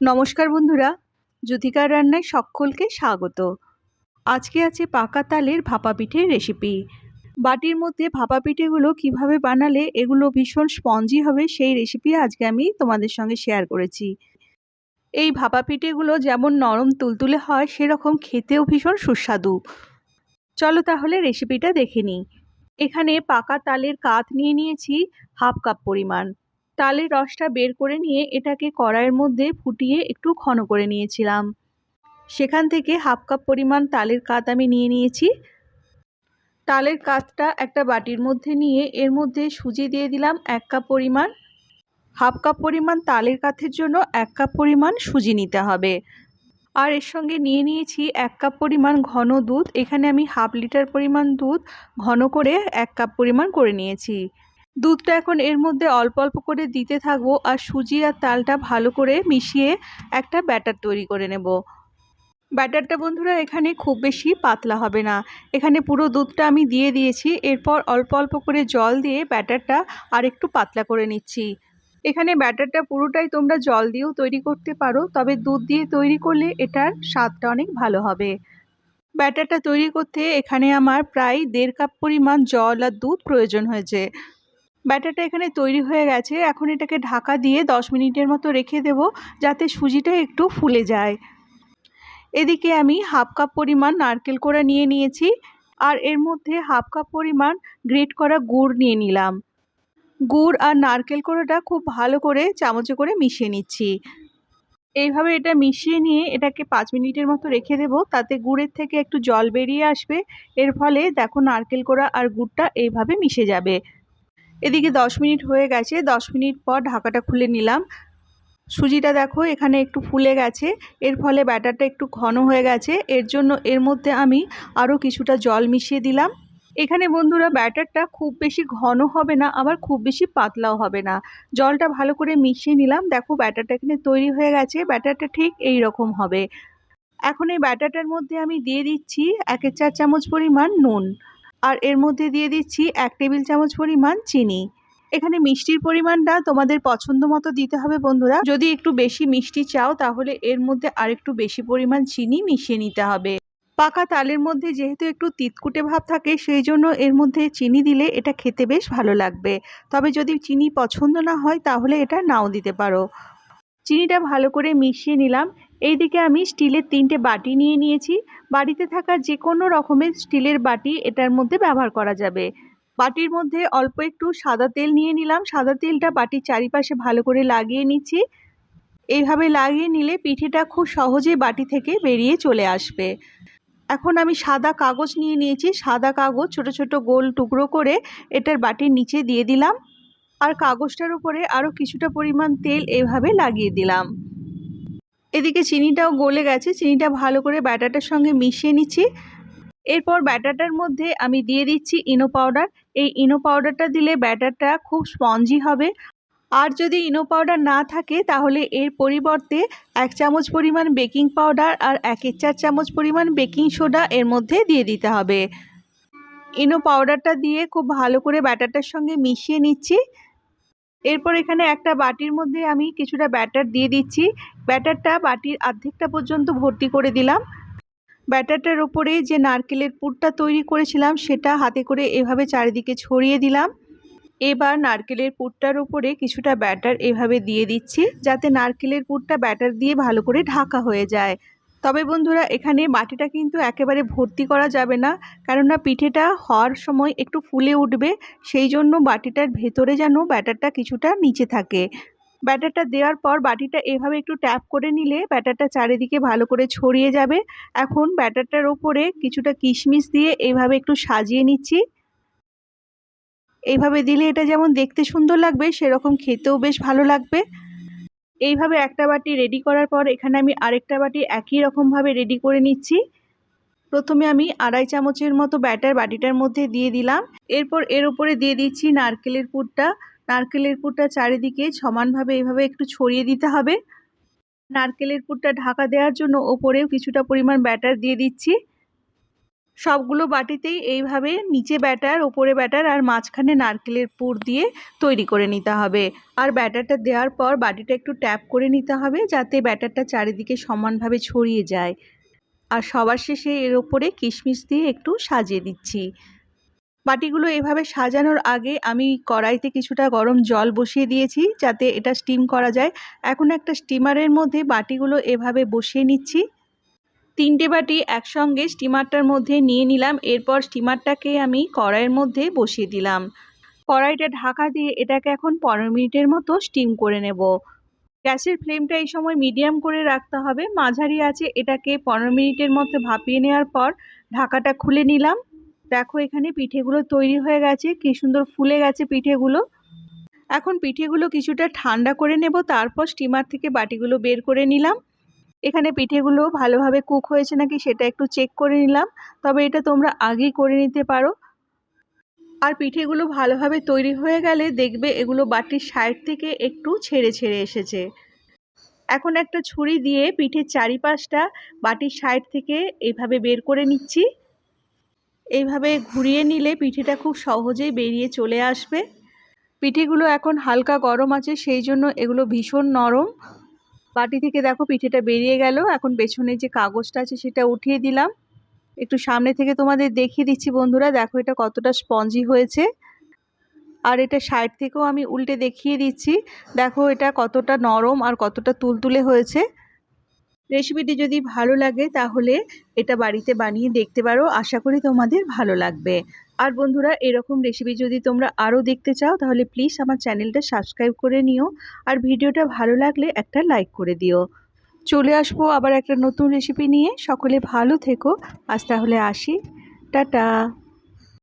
নমস্কার বন্ধুরা, জ্যোতিকার রান্নায় সকলকে স্বাগত। আজকে আছে পাকা তালের ভাপা পিঠের রেসিপি বাটির মধ্যে ভাপা পিঠেগুলো কীভাবে বানালে এগুলো ভীষণ স্পঞ্জি হবে সেই রেসিপি আজকে আমি তোমাদের সঙ্গে শেয়ার করেছি। এই ভাপা পিঠেগুলো যেমন নরম তুলতুলে হয়, সেরকম খেতেও ভীষণ সুস্বাদু। চলো তাহলে রেসিপিটা দেখে নিই। এখানে পাকা তালের কাত নিয়ে নিয়েছি হাফ কাপ পরিমাণ। তালের রসটা বের করে নিয়ে এটাকে কড়াইয়ের মধ্যে ফুটিয়ে একটু ঘন করে নিয়েছিলাম। সেখান থেকে হাফ কাপ পরিমাণ তালের কাত আমি নিয়ে নিয়েছি। তালের কাতটা একটা বাটির মধ্যে নিয়ে এর মধ্যে সুজি দিয়ে দিলাম এক কাপ পরিমাণ। হাফ কাপ পরিমাণ তালের কাথের জন্য এক কাপ পরিমাণ সুজি নিতে হবে। আর এর সঙ্গে নিয়ে নিয়েছি এক কাপ পরিমাণ ঘন দুধ। এখানে আমি হাফ লিটার পরিমাণ দুধ ঘন করে এক কাপ পরিমাণ করে নিয়েছি। দুধটা এখন এর মধ্যে অল্প অল্প করে দিতে থাকব আর সুজি আর তালটা ভালো করে মিশিয়ে একটা ব্যাটার তৈরি করে নেব। ব্যাটারটা বন্ধুরা এখানে খুব বেশি পাতলা হবে না। এখানে পুরো দুধটা আমি দিয়ে দিয়েছি। এরপর অল্প অল্প করে জল দিয়ে ব্যাটারটা আর একটু পাতলা করে নিচ্ছি। এখানে ব্যাটারটা পুরোটাই তোমরা জল দিয়েও তৈরি করতে পারো, তবে দুধ দিয়ে তৈরি করলে এটার স্বাদটা অনেক ভালো হবে। ব্যাটারটা তৈরি করতে এখানে আমার প্রায় দেড় কাপ পরিমাণ জল আর দুধ প্রয়োজন হয়েছে। ব্যাটারটা এখানে তৈরি হয়ে গেছে। এখন এটাকে ঢাকা দিয়ে দশ মিনিটের মতো রেখে দেব যাতে সুজিটা একটু ফুলে যায়। এদিকে আমি হাফ কাপ পরিমাণ নারকেল কোড়া নিয়ে নিয়েছি আর এর মধ্যে হাফ কাপ পরিমাণ গ্রেট করা গুড় নিয়ে নিলাম। গুড় আর নারকেল কোড়াটা খুব ভালো করে চামচে করে মিশিয়ে নিচ্ছি। এইভাবে এটা মিশিয়ে নিয়ে এটাকে পাঁচ মিনিটের মতো রেখে দেব তাতে গুড়ের থেকে একটু জল বেরিয়ে আসবে। এর ফলে দেখো নারকেল কোড়া আর গুড়টা এইভাবে মিশে যাবে। এদিকে দশ মিনিট হয়ে গেছে, দশ মিনিট পর ঢাকাটা খুলে নিলাম। সুজিটা দেখো, এখানে একটু ফুলে গেছে, এর ফলে ব্যাটারটা একটু ঘন হয়ে গেছে, এর জন্য এর মধ্যে আমি আরও কিছুটা জল মিশিয়ে দিলাম। এখানে বন্ধুরা, ব্যাটারটা খুব বেশি ঘন হবে না, আবার খুব বেশি পাতলাও হবে না। জলটা ভালো করে মিশিয়ে নিলাম, দেখো ব্যাটারটা এখানে তৈরি হয়ে গেছে, ব্যাটারটা ঠিক এই রকম হবে। এখন এই ব্যাটারটার মধ্যে আমি দিয়ে দিচ্ছি একের চার চামচ পরিমাণ নুন। আর এর মধ্যে দিয়ে দিচ্ছি এক টেবিল চামচ পরিমাণ চিনি। এখানে মিষ্টির পরিমাণটা তোমাদের পছন্দ মতো দিতে হবে বন্ধুরা। যদি একটু বেশি মিষ্টি চাও তাহলে এর মধ্যে আরেকটু বেশি পরিমাণ চিনি মিশিয়ে নিতে হবে। পাকা তালের মধ্যে যেহেতু একটু তিতকুটে ভাব থাকে, সেই জন্য এর মধ্যে চিনি দিলে এটা খেতে বেশ ভালো লাগবে। তবে যদি চিনি পছন্দ না হয় তাহলে এটা নাও দিতে পারো। চিনিটা ভালো করে মিশিয়ে নিলাম। এইদিকে আমি স্টিলের তিনটে বাটি নিয়ে নিয়েছি। বাড়িতে থাকা যে কোনো রকমের স্টিলের বাটি এটার মধ্যে ব্যবহার করা যাবে। বাটির মধ্যে অল্প একটু সাদা তেল নিয়ে নিলাম। সাদা তেলটা বাটির চারিপাশে ভালো করে লাগিয়ে নিচ্ছি। এইভাবে লাগিয়ে নিলে পিঠেটা খুব সহজেই বাটি থেকে বেরিয়ে চলে আসবে। এখন আমি সাদা কাগজ নিয়ে নিয়েছি। সাদা কাগজ ছোট ছোট গোল টুকরো করে এটার বাটির নিচে দিয়ে দিলাম। আর কাগজটার উপরে আরও কিছুটা পরিমাণ তেল এভাবে লাগিয়ে দিলাম। এদিকে চিনিটাও গলে গেছে, চিনিটা ভালো করে ব্যাটারটার সঙ্গে মিশিয়ে নিচ্ছি। এরপর ব্যাটারটার মধ্যে আমি দিয়ে দিচ্ছি ইনো পাউডার। এই ইনো পাউডারটা দিলে ব্যাটারটা খুব স্পঞ্জি হবে। আর যদি ইনো পাউডার না থাকে, তাহলে এর পরিবর্তে এক চামচ পরিমাণ বেকিং পাউডার আর একের চার চামচ পরিমাণ বেকিং সোডা এর মধ্যে দিয়ে দিতে হবে। ইনো পাউডারটা দিয়ে খুব ভালো করে ব্যাটারটার সঙ্গে মিশিয়ে নিচ্ছি। এরপর এখানে একটা বাটির মধ্যে আমি কিছুটা ব্যাটার দিয়ে দিচ্ছি। ব্যাটারটা বাটির অর্ধেকটা পর্যন্ত ভর্তি করে দিলাম। ব্যাটারটার ওপরে যে নারকেলের পুরটা তৈরি করেছিলাম, সেটা হাতে করে এভাবে চারিদিকে ছড়িয়ে দিলাম। এবার নারকেলের পুরটার উপরে কিছুটা ব্যাটার এভাবে দিয়ে দিচ্ছি, যাতে নারকেলের পুরটা ব্যাটার দিয়ে ভালো করে ঢাকা হয়ে যায়। তবে বন্ধুরা, এখানে বাটিটা কিন্তু একেবারে ভর্তি করা যাবে না। কেননা পিঠেটা হওয়ার সময় একটু ফুলে উঠবে, সেই জন্য বাটিটার ভেতরে যেন ব্যাটারটা কিছুটা নিচে থাকে। ব্যাটারটা দেওয়ার পর বাটিটা এভাবে একটু ট্যাপ করে নিলে ব্যাটারটা চারিদিকে ভালো করে ছড়িয়ে যাবে। এখন ব্যাটারটার ওপরে কিছুটা কিশমিশ দিয়ে এইভাবে একটু সাজিয়ে নিচ্ছি। এইভাবে দিলে এটা যেমন দেখতে সুন্দর লাগবে, সেরকম খেতেও বেশ ভালো লাগবে। এইভাবে একটা বাটি রেডি করার পর এখানে আমি আরেকটা বাটি একই রকমভাবে রেডি করে নিচ্ছি। প্রথমে আমি আড়াই চামচের মতো ব্যাটার বাটিটার মধ্যে দিয়ে দিলাম। এরপর এর উপরে দিয়ে দিচ্ছি নারকেলের পুরটা। নারকেলের পুরটা চারিদিকে সমানভাবে এইভাবে একটু ছড়িয়ে দিতে হবে। নারকেলের পুরটা ঢাকা দেওয়ার জন্য ওপরেও কিছুটা পরিমাণ ব্যাটার দিয়ে দিচ্ছি। সবগুলো বাটিতেই এইভাবে নিচে ব্যাটার, ওপরে ব্যাটার আর মাঝখানে নারকেলের পুর দিয়ে তৈরি করে নিতে হবে। আর ব্যাটারটা দেওয়ার পর বাটিটা একটু ট্যাপ করে নিতে হবে যাতে ব্যাটারটা চারিদিকে সমানভাবে ছড়িয়ে যায়। আর সবার শেষে এর ওপরে কিশমিশ দিয়ে একটু সাজিয়ে দিচ্ছি। বাটিগুলো এভাবে সাজানোর আগে আমি কড়াইতে কিছুটা গরম জল বসিয়ে দিয়েছি যাতে এটা স্টিম করা যায়। এখন একটা স্টিমারের মধ্যে বাটিগুলো এভাবে বসিয়ে নিচ্ছি। তিনটে বাটি একসঙ্গে স্টিমারটার মধ্যে নিয়ে নিলাম, এরপর স্টিমারটাকে আমি কড়াইয়ের মধ্যে বসিয়ে দিলাম। কড়াইটা ঢাকা দিয়ে এটাকে এখন পনেরো মিনিটের মতো স্টিম করে নেব। গ্যাসের ফ্লেমটা এই সময় মিডিয়াম করে রাখতে হবে। মাঝারি আছে এটাকে পনেরো মিনিটের মধ্যে ভাপিয়ে নেওয়ার পর ঢাকাটা খুলে নিলাম। দেখো এখানে পিঠেগুলো তৈরি হয়ে গেছে, কি সুন্দর ফুলে গেছে পিঠেগুলো। এখন পিঠেগুলো কিছুটা ঠান্ডা করে নেব, তারপর স্টিমার থেকে বাটিগুলো বের করে নিলাম। এখানে পিঠেগুলো ভালোভাবে কুক হয়েছে নাকি সেটা একটু চেক করে নিলাম। তবে এটা তোমরা আগেই করে নিতে পারো। আর পিঠেগুলো ভালোভাবে তৈরি হয়ে গেলে দেখবে এগুলো বাটির সাইড থেকে একটু ছেড়ে ছেড়ে এসেছে। এখন একটা ছুরি দিয়ে পিঠের চারিপাশটা বাটির সাইড থেকে এইভাবে বের করে নিচ্ছি। এইভাবে ঘুরিয়ে নিলে পিঠেটা খুব সহজেই বেরিয়ে চলে আসবে। পিঠেগুলো এখন হালকা গরম আছে, সেই জন্য এগুলো ভীষণ নরম। বাটি থেকে দেখো পিঠেটা বেরিয়ে গেল। এখন পেছনে যে কাগজটা আছে সেটা উঠিয়ে দিলাম। একটু সামনে থেকে তোমাদের দেখিয়ে দিচ্ছি বন্ধুরা, দেখো এটা কতটা স্পঞ্জি হয়েছে। আর এটা সাইড থেকেও আমি উল্টে দেখিয়ে দিচ্ছি। দেখো এটা কতটা নরম আর কতটা তুলতুলে হয়েছে। রেসিপিটি যদি ভালো লাগে তাহলে এটা বাড়িতে বানিয়ে দেখতে পারো। আশা করি তোমাদের ভালো লাগবে। আর বন্ধুরা, এরকম রেসিপি যদি তোমরা আরও দেখতে চাও, তাহলে প্লিজ আমার চ্যানেলটা সাবস্ক্রাইব করে নিও আর ভিডিওটা ভালো লাগলে একটা লাইক করে দিও। চলে আসব আবার একটা নতুন রেসিপি নিয়ে। সকলে ভালো থেকো। আজ তাহলে আসি। টাটা!